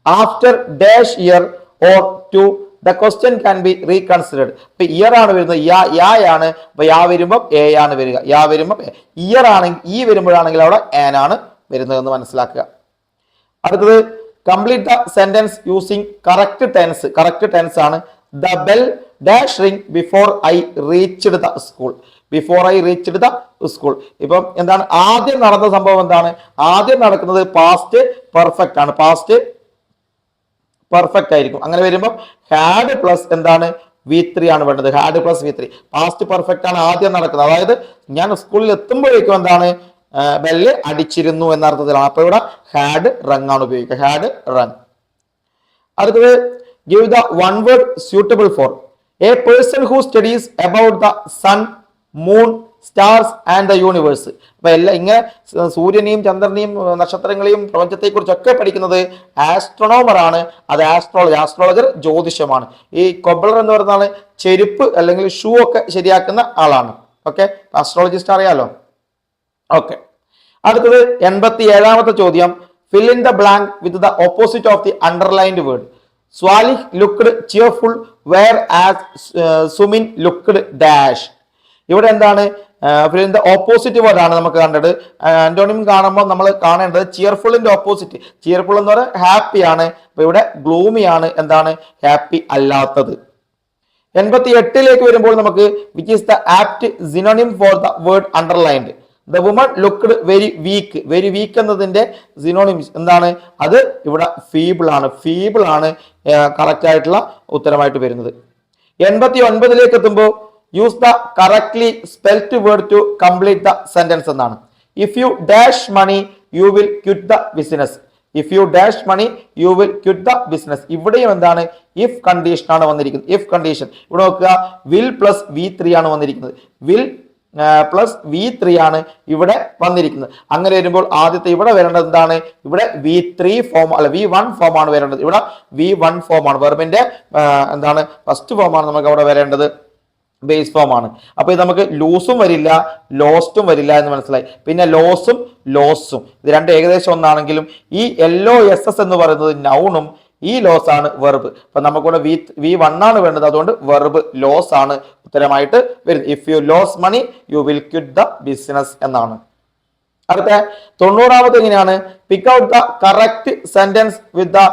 after dash year or two the question can be reconsidered ഇപ്പൊ ഇയർ ആണ് വരുന്നത്. യാ യാ ആണ്. അപ്പൊ യാ വരുമ്പോൾ എ ആണ് വരിക. യാ വരുമ്പോൾ ഇയർ ആണെങ്കിൽ ഈ വരുമ്പോഴാണെങ്കിൽ അവിടെ ആൻ ആണ് വരുന്നതെന്ന് മനസ്സിലാക്കുക. അടുത്തത് complete the sentence using correct tense correct tense ആണ്. The bell dash ring before I reached the school before I reached the school ഇപ്പം എന്താണ്? ആദ്യം നടന്ന സംഭവം എന്താണ്? ആദ്യം നടക്കുന്നത് പാസ്റ്റ് പെർഫെക്റ്റ് ആണ്. പാസ്റ്റ് പെർഫെക്റ്റ് ആയിരിക്കും. അങ്ങനെ വരുമ്പോൾ ഹാഡ് പ്ലസ് എന്താണ്? വി ത്രീ ആണ് വേണ്ടത്. Had plus V three past perfect ആണ് ആദ്യം നടക്കുന്നത്. അതായത് ഞാൻ സ്കൂളിൽ എത്തുമ്പോഴേക്കും എന്താണ്? ബെല്ല് അടിച്ചിരുന്നു എന്ന അർത്ഥത്തിലാണ് അപ്പൊ ഇവിടെ ഹാഡ് റങ് ആണ് ഉപയോഗിക്കുക. ഹാഡ് റങ് അടുത്തത് give the one word suitable for a person who studies about the sun moon stars and the universe അപ്പൊ എല്ലാം ഇങ്ങനെ സൂര്യനെയും ചന്ദ്രനെയും നക്ഷത്രങ്ങളെയും പ്രപഞ്ചത്തെ കുറിച്ചൊക്കെ പഠിക്കുന്നത് ആസ്ട്രോണോമർ ആണ്. അത് ആസ്ട്രോളജി ആസ്ട്രോളജർ ജ്യോതിഷമാണ്. ഈ കൊബ്ലർ എന്ന് പറയുന്ന ആൾ ചെരുപ്പ് അല്ലെങ്കിൽ ഷൂ ഒക്കെ ശരിയാക്കുന്ന ആളാണ്. ഓക്കെ ആസ്ട്രോളജിസ്റ്റ് അറിയാലോ? ഓക്കെ അടുത്തത് എൺപത്തി ഏഴാമത്തെ ചോദ്യം fill in the blank with the opposite of the underlined word Swalih looked cheerful whereas Sumin looked dash ഇവിടെ എന്താണ്? ദ ഓപ്പോസിറ്റ് വേർഡ് ആണ് നമുക്ക് കണ്ടത്. ആന്റോണിയം കാണുമ്പോൾ നമ്മൾ കാണേണ്ടത് ചിയർഫുള്ളിന്റെ ഓപ്പോസിറ്റ് ചിയർഫുൾ എന്ന് പറയുന്നത് ഹാപ്പിയാണ് അപ്പൊ ഇവിടെ ഗ്ലൂമിയാണ് എന്താണ്? ഹാപ്പി അല്ലാത്തത്. എൺപത്തി എട്ടിലേക്ക് വരുമ്പോൾ നമുക്ക് which is the apt synonym for the word underlined the woman looked very weak very weak എന്നതിന്റെ സിനോണിംസ് എന്താണ്? അത് ഇവിടെ ഫീബിൾ ആണ്. ഫീബിൾ ആണ് കറക്റ്റ് ആയിട്ടുള്ള ഉത്തരമായിട്ട് വരുന്നത്. എൺപത്തി ഒൻപതിലേക്ക് എത്തുമ്പോൾ use the correctly spelt word to complete the sentence എന്നാണ്. If you dash money you will quit the business if you dash money you will quit the business ഇവിടെയും എന്താണ്? ഇഫ് കണ്ടീഷൻ ആണ് വന്നിരിക്കുന്നത്. ഇഫ് കണ്ടീഷൻ ഇവിടെ നോക്കുക. Will plus V three ആണ് വന്നിരിക്കുന്നത്. Will plus V three ആണ് ഇവിടെ വന്നിരിക്കുന്നത്. അങ്ങനെ വരുമ്പോൾ ആദ്യത്തെ ഇവിടെ വരേണ്ടത് എന്താണ്? ഇവിടെ വി ത്രീ ഫോം അല്ല വി വൺ ഫോം ആണ് വരേണ്ടത്. ഇവിടെ വി വൺ ഫോം ആണ്. വെർബിന്റെ എന്താണ്? ഫസ്റ്റ് ഫോം ആണ് നമുക്ക് അവിടെ വരേണ്ടത്. ബേസ് ഫോം ആണ്. അപ്പൊ ഇത് നമുക്ക് ലൂസും വരില്ല ലോസ്റ്റും വരില്ല എന്ന് മനസ്സിലായി. പിന്നെ ലോസും ലോസും ഇത് രണ്ട് ഏകദേശം ഒന്നാണെങ്കിലും ഈ എല്ലോ എസ് എസ് എന്ന് പറയുന്നത് നൗണും ഈ ലോസ് ആണ് വെർബ് അപ്പൊ നമുക്കിവിടെ വി വി വൺ ആണ് വേണ്ടത്. അതുകൊണ്ട് വെർബ് ലോസ് ആണ് ഉത്തരമായിട്ട് വരുന്നത്. If you lose money you will quit the business എന്നാണ്. അടുത്ത തൊണ്ണൂറാമത് എങ്ങനെയാണ്? Pick out the correct sentence with the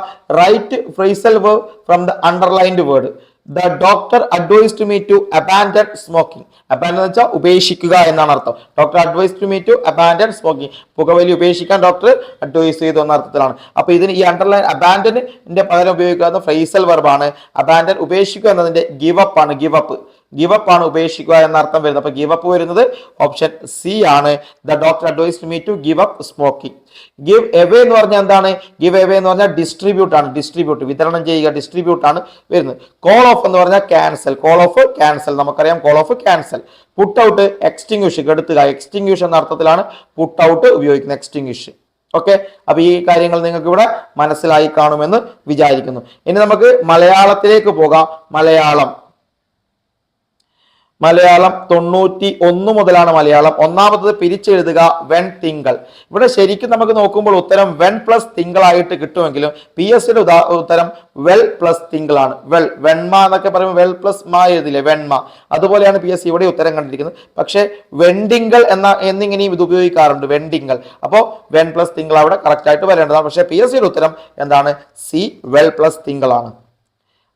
right phrasal word from the underlined word the doctor advise to me to abandon smoking abandon എന്ന് വെച്ചാൽ ഉപേക്ഷിക്കുക എന്നാണ് അർത്ഥം. Doctor advised me to abandon smoking പുകവലി ഉപേക്ഷിക്കാൻ ഡോക്ടർ അഡ്വൈസ് ചെയ്തു എന്ന അർത്ഥത്തിലാണ്. അപ്പൊ ഇതിന് ഈ അണ്ടർലൈൻ അബാൻഡന്റെ പകരം ഉപയോഗിക്കാവുന്ന ഫ്രൈസൽ വെർബാണ് അബാൻഡൻ ഉപേക്ഷിക്കുക എന്നതിന്റെ ഗിവ് അപ്പ് ആണ്. ഗിവ് അപ്പ് ഗിവ് അപ്പ് ആണ് ഉപേക്ഷിക്കുക എന്നർത്ഥം വരുന്നത്. അപ്പൊ ഗീവപ്പ് വരുന്നത് ഓപ്ഷൻ സി ആണ്. The doctor advise me to give up smoking give away എന്ന് പറഞ്ഞാൽ എന്താണ്? ഗിവ് എവേ എന്ന് പറഞ്ഞാൽ ഡിസ്ട്രിബ്യൂട്ട് ആണ്. ഡിസ്ട്രിബ്യൂട്ട് വിതരണം ചെയ്യുക ഡിസ്ട്രിബ്യൂട്ട് ആണ് വരുന്നത്. കോൾ ഓഫ് എന്ന് പറഞ്ഞാൽ ക്യാൻസൽ കോൾ ഓഫ് ക്യാൻസൽ നമുക്കറിയാം call off cancel put out extinguish കെടുത്തുക. Extinguish എന്ന അർത്ഥത്തിലാണ് പുട്ട് ഔട്ട് ഉപയോഗിക്കുന്നത്. എക്സ്റ്റിങ്വിഷ് ഓക്കെ അപ്പൊ ഈ കാര്യങ്ങൾ നിങ്ങൾക്ക് ഇവിടെ മനസ്സിലായി കാണുമെന്ന് വിചാരിക്കുന്നു. ഇനി നമുക്ക് മലയാളത്തിലേക്ക് പോകാം. മലയാളം. മലയാളം തൊണ്ണൂറ്റി ഒന്ന് മുതലാണ് മലയാളം. ഒന്നാമത്തത് പിരിച്ചെഴുതുക വെൺ തിങ്കൾ. ഇവിടെ ശരിക്കും നമുക്ക് നോക്കുമ്പോൾ ഉത്തരം വെൺ പ്ലസ് തിങ്കളായിട്ട് കിട്ടുമെങ്കിലും പി എസ് സിയുടെ ഉദാ ഉത്തരം വെൽ പ്ലസ് തിങ്കളാണ്. വെൽ വെൺമ എന്നൊക്കെ പറയുമ്പോൾ വെൽ പ്ലസ് മാ എഴുതില്ലേ? വെൺമ. അതുപോലെയാണ് പി എസ് ഇവിടെ ഉത്തരം കണ്ടിരിക്കുന്നത്. പക്ഷേ വെണ്ടിങ്കൾ എന്ന എന്നിങ്ങനെയും ഇത് ഉപയോഗിക്കാറുണ്ട് വെണ്ടിങ്കൾ അപ്പോൾ വെൺ പ്ലസ് തിങ്കൾ അവിടെ കറക്റ്റ് ആയിട്ട് വരേണ്ടതാണ് പക്ഷേ പി എസ് സിയുടെ ഉത്തരം എന്താണ്? സി വെൽ പ്ലസ് തിങ്കളാണ്.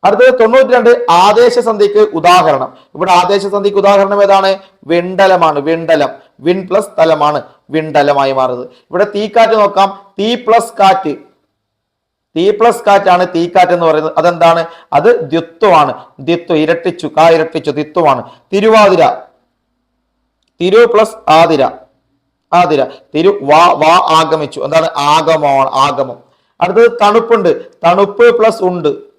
അടുത്തത് തൊണ്ണൂറ്റി രണ്ട് ആദേശസന്ധിക്ക് ഉദാഹരണം. ഇവിടെ ആദേശസന്ധിക്ക് ഉദാഹരണം ഏതാണ്? വിണ്ടലമാണ്. വിണ്ടലം. വിൻ പ്ലസ് തലമാണ് വിണ്ടലമായി മാറുന്നത്. ഇവിടെ തീക്കാറ്റ് നോക്കാം. തീ പ്ലസ് കാറ്റ്. തീ പ്ലസ് കാറ്റാണ് തീക്കാറ്റ് എന്ന് പറയുന്നത്. അതെന്താണ്? അത് ദ്വിത്വമാണ് ദ്വിത്വം ഇരട്ടിച്ചു. കാ ഇരട്ടിച്ചു. ദ്വിത്വമാണ് തിരുവാതിര. തിരു പ്ലസ് ആതിര. ആതിര. തിരു വാ വാ ആഗമിച്ചു. എന്താണ്? ആഗമമാണ്. ആഗമം. അടുത്തത് തണുപ്പുണ്ട്. തണുപ്പ് പ്ലസ് ഉണ്ട്.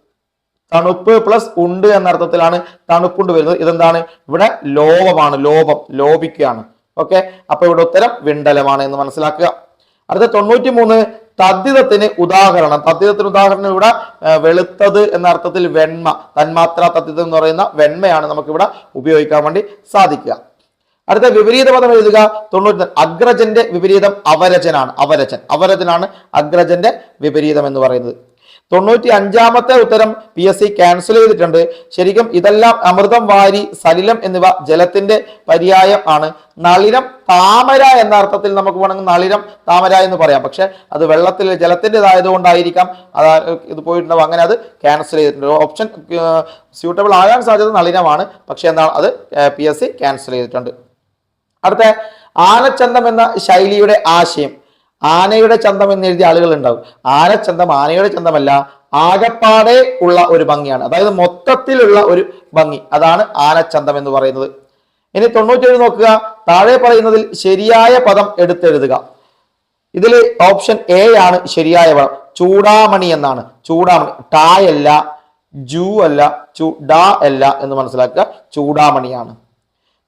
തണുപ്പ് പ്ലസ് ഉണ്ട് എന്ന അർത്ഥത്തിലാണ് തണുപ്പുണ്ട് വരുന്നത്. ഇതെന്താണ്? ഇവിടെ ലോപമാണ് ലോപം ലോപിക്കുകയാണ് ഓക്കെ അപ്പൊ ഇവിടെ ഉത്തരം വിണ്ടലമാണ് എന്ന് മനസ്സിലാക്കുക. അടുത്ത തൊണ്ണൂറ്റി മൂന്ന് തദ്ധിതത്തിന് ഉദാഹരണം. തദ്ധിതത്തിന് ഉദാഹരണം ഇവിടെ വെളുത്തത് എന്ന അർത്ഥത്തിൽ വെണ്മ. തന്മാത്ര തദ്ധിതം എന്ന് പറയുന്ന വെണ്മയാണ് നമുക്ക് ഇവിടെ ഉപയോഗിക്കാൻ വേണ്ടി സാധിക്കുക. അടുത്ത വിപരീത പദം എഴുതുക. തൊണ്ണൂറ്റി അഗ്രജന്റെ വിപരീതം അവരജനാണ്. അവരജൻ. അവരജനാണ് അഗ്രജന്റെ വിപരീതം എന്ന് പറയുന്നത്. തൊണ്ണൂറ്റി അഞ്ചാമത്തെ ഉത്തരം പി എസ് സി ക്യാൻസൽ ചെയ്തിട്ടുണ്ട്. ശരിക്കും ഇതെല്ലാം അമൃതം വാരി സലിലം എന്നിവ ജലത്തിന്റെ പര്യായം ആണ്. നളിനം താമര എന്ന അർത്ഥത്തിൽ നമുക്ക് വേണമെങ്കിൽ നളിരം താമര എന്ന് പറയാം. പക്ഷെ അത് വെള്ളത്തിൽ ജലത്തിന്റെതായതുകൊണ്ടായിരിക്കാം. അത് ഇത് പോയിട്ടുണ്ടാവും. അങ്ങനെ അത് ക്യാൻസൽ ചെയ്തിട്ടുണ്ട്. ഓപ്ഷൻ സ്യൂട്ടബിൾ ആകാൻ സാധ്യത നളിനമാണ്. പക്ഷെ എന്താണ് അത് പി എസ് സി ക്യാൻസൽ ചെയ്തിട്ടുണ്ട്. അടുത്ത ആനച്ചന്തം എന്ന ശൈലിയുടെ ആശയം. ആനയുടെ ചന്തം എന്ന് എഴുതിയ ആളുകൾ ഉണ്ടാവും ആനച്ചന്തം ആനയുടെ ചന്തമല്ല ആകപ്പാടെ ഉള്ള ഒരു ഭംഗിയാണ്. അതായത് മൊത്തത്തിലുള്ള ഒരു ഭംഗി. അതാണ് ആനച്ചന്തം എന്ന് പറയുന്നത്. ഇനി തൊണ്ണൂറ്റേഴ് നോക്കുക. താഴെ പറയുന്നതിൽ ശരിയായ പദം എടുത്തെഴുതുക. ഇതിൽ ഓപ്ഷൻ എ ആണ് ശരിയായ പദം. ചൂടാമണി എന്നാണ്. ചൂടാമണി. ടായല്ല ജൂ അല്ല ചു ഡാ അല്ല എന്ന് മനസ്സിലാക്കുക. ചൂടാമണിയാണ്.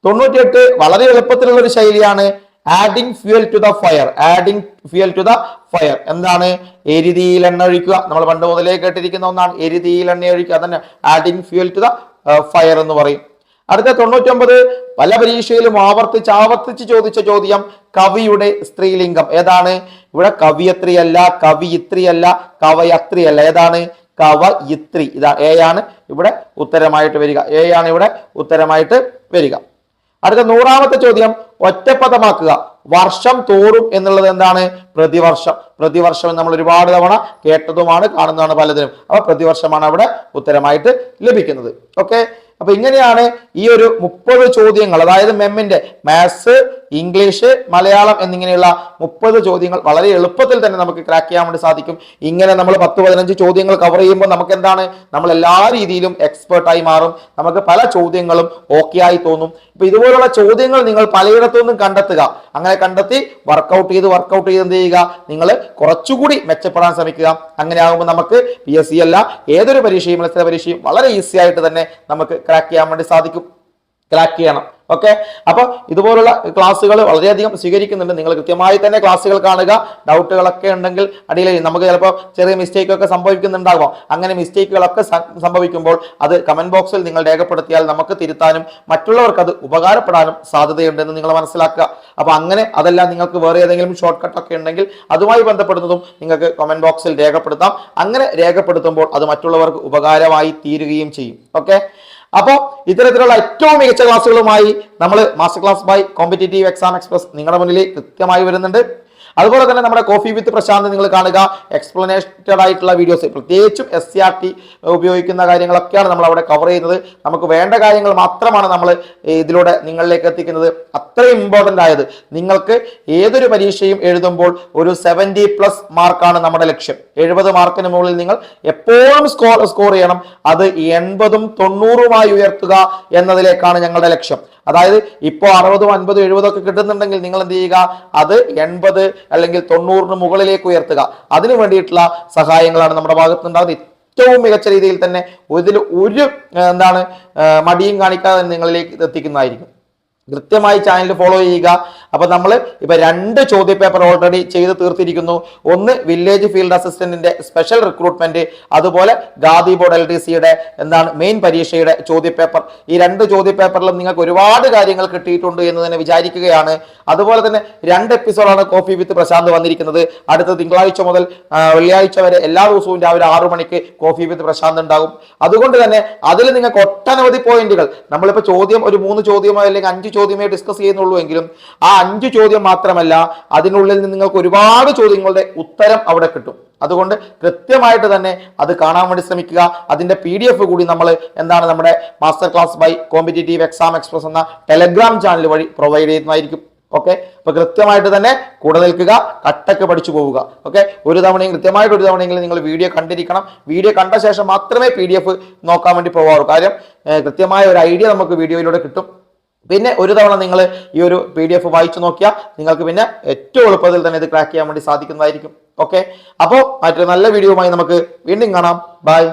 തൊണ്ണൂറ്റിയെട്ട് വളരെ എളുപ്പത്തിലുള്ള ഒരു ശൈലിയാണ് adding fuel to the fire adding fuel to the fire എന്താണ്? എരുതിയിൽ എണ്ണ ഒഴിക്കുക. നമ്മൾ പണ്ട് മുതലേ കേട്ടിരിക്കുന്ന ഒന്നാണ്. എരുതിയിൽ എണ്ണ ഒഴിക്കുക. അതന്നെ. Adding fuel to the fire എന്ന് പറയും. അടുത്ത തൊണ്ണൂറ്റൊമ്പത്. പല പരീക്ഷയിലും ആവർത്തിച്ച് ആവർത്തിച്ച് ചോദിച്ച ചോദ്യം കവിയുടെ സ്ത്രീലിംഗം. ഏതാണ്? ഇവിടെ കവിയത്രിയല്ല കവിയിത്രിയല്ല കവയത്രിയല്ല. ഏതാണ്? കവയിത്രി. ഇതാ എ ആണ്. ഇവിടെ ഉത്തരമായിട്ട് വരിക. എ ആണ് ഇവിടെ ഉത്തരമായിട്ട് വരിക. അടുത്ത നൂറാമത്തെ ചോദ്യം ഒറ്റപ്പദമാക്കുക. വർഷം തോറും എന്നുള്ളത് എന്താണ്? പ്രതിവർഷം. പ്രതിവർഷം നമ്മൾ ഒരുപാട് തവണ കേട്ടതുമാണ് കാണുന്നതാണ് പലതിനും. അപ്പൊ പ്രതിവർഷമാണ് അവിടെ ഉത്തരമായിട്ട് ലഭിക്കുന്നത്. ഓക്കെ അപ്പൊ ഇങ്ങനെയാണ് ഈ ഒരു മുപ്പത് ചോദ്യങ്ങൾ അതായത് മെമ്മിന്റെ മാത്സ് ഇംഗ്ലീഷ് മലയാളം എന്നിങ്ങനെയുള്ള മുപ്പത് ചോദ്യങ്ങൾ വളരെ എളുപ്പത്തിൽ തന്നെ നമുക്ക് ക്രാക്ക് ചെയ്യാൻ വേണ്ടി സാധിക്കും. ഇങ്ങനെ നമ്മൾ പത്ത് പതിനഞ്ച് ചോദ്യങ്ങൾ കവർ ചെയ്യുമ്പോൾ നമുക്ക് എന്താണ് നമ്മൾ എല്ലാ രീതിയിലും എക്സ്പേർട്ടായി മാറും. നമുക്ക് പല ചോദ്യങ്ങളും ഓക്കെ ആയി തോന്നും. ഇപ്പൊ ഇതുപോലുള്ള ചോദ്യങ്ങൾ നിങ്ങൾ പലയിടത്തു നിന്നും കണ്ടെത്തുക. അങ്ങനെ കണ്ടെത്തി വർക്കൗട്ട് ചെയ്ത് വർക്കൗട്ട് ചെയ്ത് എന്ത് ചെയ്യുക? നിങ്ങൾ കുറച്ചുകൂടി മെച്ചപ്പെടാൻ ശ്രമിക്കുക. അങ്ങനെ ആകുമ്പോൾ നമുക്ക് പി എസ് സി അല്ല ഏതൊരു പരീക്ഷയും മത്സര പരീക്ഷയും വളരെ ഈസി ആയിട്ട് തന്നെ നമുക്ക് ക്രാക്ക് ചെയ്യാൻ വേണ്ടി സാധിക്കും. ക്രാക്ക് ചെയ്യണം. ഓക്കെ അപ്പൊ ഇതുപോലുള്ള ക്ലാസ്സുകൾ വളരെയധികം സ്വീകരിക്കുന്നുണ്ട്. നിങ്ങൾ കൃത്യമായി തന്നെ ക്ലാസ്സുകൾ കാണുക. ഡൗട്ടുകളൊക്കെ ഉണ്ടെങ്കിൽ അടിയിൽ നമുക്ക് ചിലപ്പോൾ ചെറിയ മിസ്റ്റേക്കൊക്കെ സംഭവിക്കുന്നുണ്ടാകും. അങ്ങനെ മിസ്റ്റേക്കുകളൊക്കെ സംഭവിക്കുമ്പോൾ അത് കമന്റ് ബോക്സിൽ നിങ്ങൾ രേഖപ്പെടുത്തിയാൽ നമുക്ക് തിരുത്താനും മറ്റുള്ളവർക്ക് അത് ഉപകാരപ്പെടാനും സാധ്യതയുണ്ടെന്ന് നിങ്ങൾ മനസ്സിലാക്കുക. അപ്പൊ അങ്ങനെ അതെല്ലാം നിങ്ങൾക്ക് വേറെ ഏതെങ്കിലും ഷോർട്ട് കട്ടൊക്കെ ഉണ്ടെങ്കിൽ അതുമായി ബന്ധപ്പെടുന്നതും നിങ്ങൾക്ക് കമന്റ് ബോക്സിൽ രേഖപ്പെടുത്താം. അങ്ങനെ രേഖപ്പെടുത്തുമ്പോൾ അത് മറ്റുള്ളവർക്ക് ഉപകാരമായി തീരുകയും ചെയ്യും. ഓക്കെ അപ്പോൾ ഇത്തരത്തിലുള്ള ഏറ്റവും മികച്ച ക്ലാസ്സുകളുമായി നമ്മൾ master class by competitive exam express നിങ്ങളുടെ മുന്നിൽ കൃത്യമായി വരുന്നുണ്ട്. അതുപോലെ തന്നെ നമ്മുടെ കോഫി വിത്ത് പ്രശാന്ത് നിങ്ങൾ കാണുക. എക്സ്പ്ലനേറ്റഡ് ആയിട്ടുള്ള വീഡിയോസ് പ്രത്യേകിച്ചും എസ് സി ആർ ടി ഉപയോഗിക്കുന്ന കാര്യങ്ങളൊക്കെയാണ് നമ്മൾ അവിടെ കവർ ചെയ്യുന്നത്. നമുക്ക് വേണ്ട കാര്യങ്ങൾ മാത്രമാണ് നമ്മൾ ഇതിലൂടെ നിങ്ങളിലേക്ക് എത്തിക്കുന്നത്. അത്രയും ഇമ്പോർട്ടന്റ് ആയത് നിങ്ങൾക്ക് ഏതൊരു പരീക്ഷയും എഴുതുമ്പോൾ ഒരു സെവന്റി പ്ലസ് മാർക്കാണ് നമ്മുടെ ലക്ഷ്യം. എഴുപത് മാർക്കിന് മുകളിൽ നിങ്ങൾ എപ്പോഴും സ്കോർ സ്കോർ ചെയ്യണം. അത് എൺപതും തൊണ്ണൂറുമായി ഉയർത്തുക എന്നതിലേക്കാണ് ഞങ്ങളുടെ ലക്ഷ്യം. അതായത് ഇപ്പോൾ അറുപതും അൻപതും ഒക്കെ കിട്ടുന്നുണ്ടെങ്കിൽ നിങ്ങൾ എന്ത് ചെയ്യുക? അത് എൺപത് അല്ലെങ്കിൽ തൊണ്ണൂറിന് മുകളിലേക്ക് ഉയർത്തുക. അതിനു വേണ്ടിയിട്ടുള്ള സഹായങ്ങളാണ് നമ്മുടെ ഭാഗത്ത് ഉണ്ടാകുന്നത് ഏറ്റവും മികച്ച രീതിയിൽ തന്നെ ഇതിൽ ഒരു എന്താണ് മടിയും കാണിക്കാതെ നിങ്ങളിലേക്ക് എത്തിക്കുന്നതായിരിക്കും. കൃത്യമായി ചാനൽ ഫോളോ ചെയ്യുക. അപ്പൊ നമ്മൾ ഇപ്പൊ രണ്ട് ചോദ്യ പേപ്പർ ഓൾറെഡി ചെയ്ത് തീർത്തിരിക്കുന്നു. ഒന്ന് വില്ലേജ് ഫീൽഡ് അസിസ്റ്റന്റിന്റെ സ്പെഷ്യൽ റിക്രൂട്ട്മെന്റ് അതുപോലെ ഗാദി ബോർഡ് എൽ ഡി സിയുടെ എന്താണ് മെയിൻ പരീക്ഷയുടെ ചോദ്യ പേപ്പർ ഈ രണ്ട് ചോദ്യ പേപ്പറിലും നിങ്ങൾക്ക് ഒരുപാട് കാര്യങ്ങൾ കിട്ടിയിട്ടുണ്ട് എന്ന് തന്നെ വിചാരിക്കുകയാണ്. അതുപോലെ തന്നെ രണ്ട് എപ്പിസോഡാണ് കോഫി വിത്ത് പ്രശാന്ത് വന്നിരിക്കുന്നത്. അടുത്ത തിങ്കളാഴ്ച മുതൽ വെള്ളിയാഴ്ച വരെ എല്ലാ ദിവസവും രാവിലെ ആറു മണിക്ക് കോഫി വിത്ത് പ്രശാന്ത് ഉണ്ടാകും. അതുകൊണ്ട് തന്നെ അതിൽ നിങ്ങൾക്ക് ഒട്ടനവധി പോയിന്റുകൾ നമ്മളിപ്പോൾ ചോദ്യം ഒരു മൂന്ന് ചോദ്യമോ അല്ലെങ്കിൽ അഞ്ച് ചോദ്യമേ ഡിസ്കസ് ചെയ്യുന്നുള്ളൂ എങ്കിലും ആ അഞ്ച് ചോദ്യം മാത്രമല്ല അതിനുള്ളിൽ നിന്ന് നിങ്ങൾക്ക് ഒരുപാട് ചോദ്യങ്ങളുടെ ഉത്തരം അവിടെ കിട്ടും. അതുകൊണ്ട് കൃത്യമായിട്ട് തന്നെ അത് കാണാൻ വേണ്ടി ശ്രമിക്കുക. അതിന്റെ പി ഡി എഫ് കൂടി നമ്മൾ എന്താണ് നമ്മുടെ master class by competitive exam express എന്ന ടെലഗ്രാം ചാനൽ വഴി പ്രൊവൈഡ് ചെയ്യുന്നതായിരിക്കും. ഓക്കെ അപ്പൊ കൃത്യമായിട്ട് തന്നെ കൂടെ നിൽക്കുക കട്ടക്ക് പഠിച്ചു പോവുക. ഓക്കെ ഒരു തവണയും കൃത്യമായിട്ട് ഒരു തവണയെങ്കിലും നിങ്ങൾ വീഡിയോ കണ്ടിരിക്കണം. വീഡിയോ കണ്ട ശേഷം മാത്രമേ പി നോക്കാൻ വേണ്ടി പോകാറുള്ളൂ കാര്യം കൃത്യമായ ഒരു ഐഡിയ നമുക്ക് വീഡിയോയിലൂടെ കിട്ടും. പിന്നെ ഒരു തവണ നിങ്ങൾ ഈ ഒരു പി ഡി എഫ് വായിച്ചു നോക്കിയാൽ നിങ്ങൾക്ക് പിന്നെ ഏറ്റവും എളുപ്പത്തിൽ തന്നെ ഇത് ക്രാക്ക് ചെയ്യാൻ വേണ്ടി സാധിക്കുന്നതായിരിക്കും. ഓക്കെ അപ്പോൾ മറ്റൊരു നല്ല വീഡിയോയുമായി നമുക്ക് വീണ്ടും കാണാം. ബൈ